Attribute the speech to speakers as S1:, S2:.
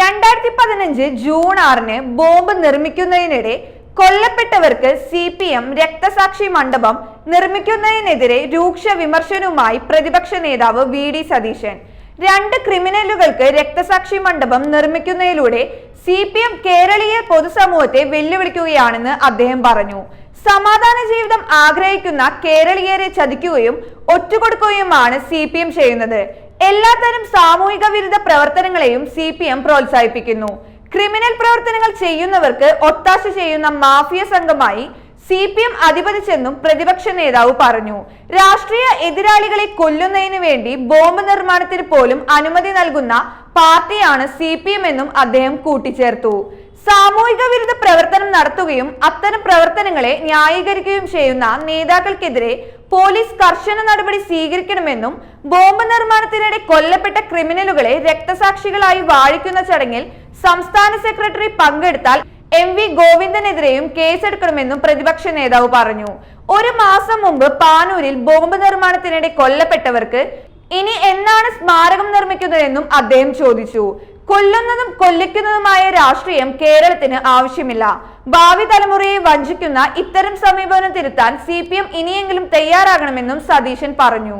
S1: രണ്ടായിരത്തി പതിനഞ്ച് ജൂൺ ആറിന് ബോംബ് നിർമ്മിക്കുന്നതിനിടെ കൊല്ലപ്പെട്ടവർക്ക് സി പി എം രക്തസാക്ഷി മണ്ഡപം നിർമ്മിക്കുന്നതിനെതിരെ രൂക്ഷ വിമർശനവുമായി പ്രതിപക്ഷ നേതാവ് വി ഡി സതീശൻ. രണ്ട് ക്രിമിനലുകൾക്ക് രക്തസാക്ഷി മണ്ഡപം നിർമ്മിക്കുന്നതിലൂടെ സി പി എം കേരളീയ പൊതുസമൂഹത്തെ വെല്ലുവിളിക്കുകയാണെന്ന് അദ്ദേഹം പറഞ്ഞു. സമാധാന ജീവിതം ആഗ്രഹിക്കുന്ന കേരളീയരെ ചതിക്കുകയും ഒറ്റുകൊടുക്കുകയുമാണ് സി പി എം ചെയ്യുന്നത്. എല്ലാത്തരം സാമൂഹിക വിരുദ്ധ പ്രവർത്തനങ്ങളെയും സി പി എം പ്രോത്സാഹിപ്പിക്കുന്നു. ക്രിമിനൽ പ്രവർത്തനങ്ങൾ ചെയ്യുന്നവർക്ക് ഒത്താശ ചെയ്യുന്ന മാഫിയ സംഘമായി സി പി എം അധിപതിച്ചെന്നും പ്രതിപക്ഷ നേതാവ് പറഞ്ഞു. രാഷ്ട്രീയ എതിരാളികളെ കൊല്ലുന്നതിനു വേണ്ടി ബോംബ് നിർമ്മാണത്തിന് പോലും അനുമതി നൽകുന്ന പാർട്ടിയാണ് സി പി എം എന്നും അദ്ദേഹം കൂട്ടിച്ചേർത്തു. സാമൂഹിക വിരുദ്ധ പ്രവർത്തനം നടത്തുകയും അത്തരം പ്രവർത്തനങ്ങളെ ന്യായീകരിക്കുകയും ചെയ്യുന്ന നേതാക്കൾക്കെതിരെ പോലീസ് കർശന നടപടി സ്വീകരിക്കണമെന്നും ബോംബ് നിർമ്മാണത്തിനിടെ കൊല്ലപ്പെട്ട ക്രിമിനലുകളെ രക്തസാക്ഷികളായി വാഴിക്കുന്ന ചടങ്ങിൽ സംസ്ഥാന സെക്രട്ടറി പങ്കെടുത്താൽ എം വി ഗോവിന്ദനെതിരെയും കേസെടുക്കണമെന്നും പ്രതിപക്ഷ നേതാവ് പറഞ്ഞു. ഒരു മാസം മുമ്പ് പാനൂരിൽ ബോംബ് നിർമ്മാണത്തിനിടെ കൊല്ലപ്പെട്ടവർക്ക് ഇനി എന്നാണ് സ്മാരകം നിർമ്മിക്കുന്നതെന്നും അദ്ദേഹം ചോദിച്ചു. കൊല്ലുന്നതും കൊല്ലിക്കുന്നതുമായ രാഷ്ട്രീയം കേരളത്തിന് ആവശ്യമില്ല. ഭാവി തലമുറയെ വഞ്ചിക്കുന്ന ഇത്തരം സമീപനം തിരുത്താൻ സി പി എം ഇനിയെങ്കിലും തയ്യാറാകണമെന്നും സതീശൻ പറഞ്ഞു.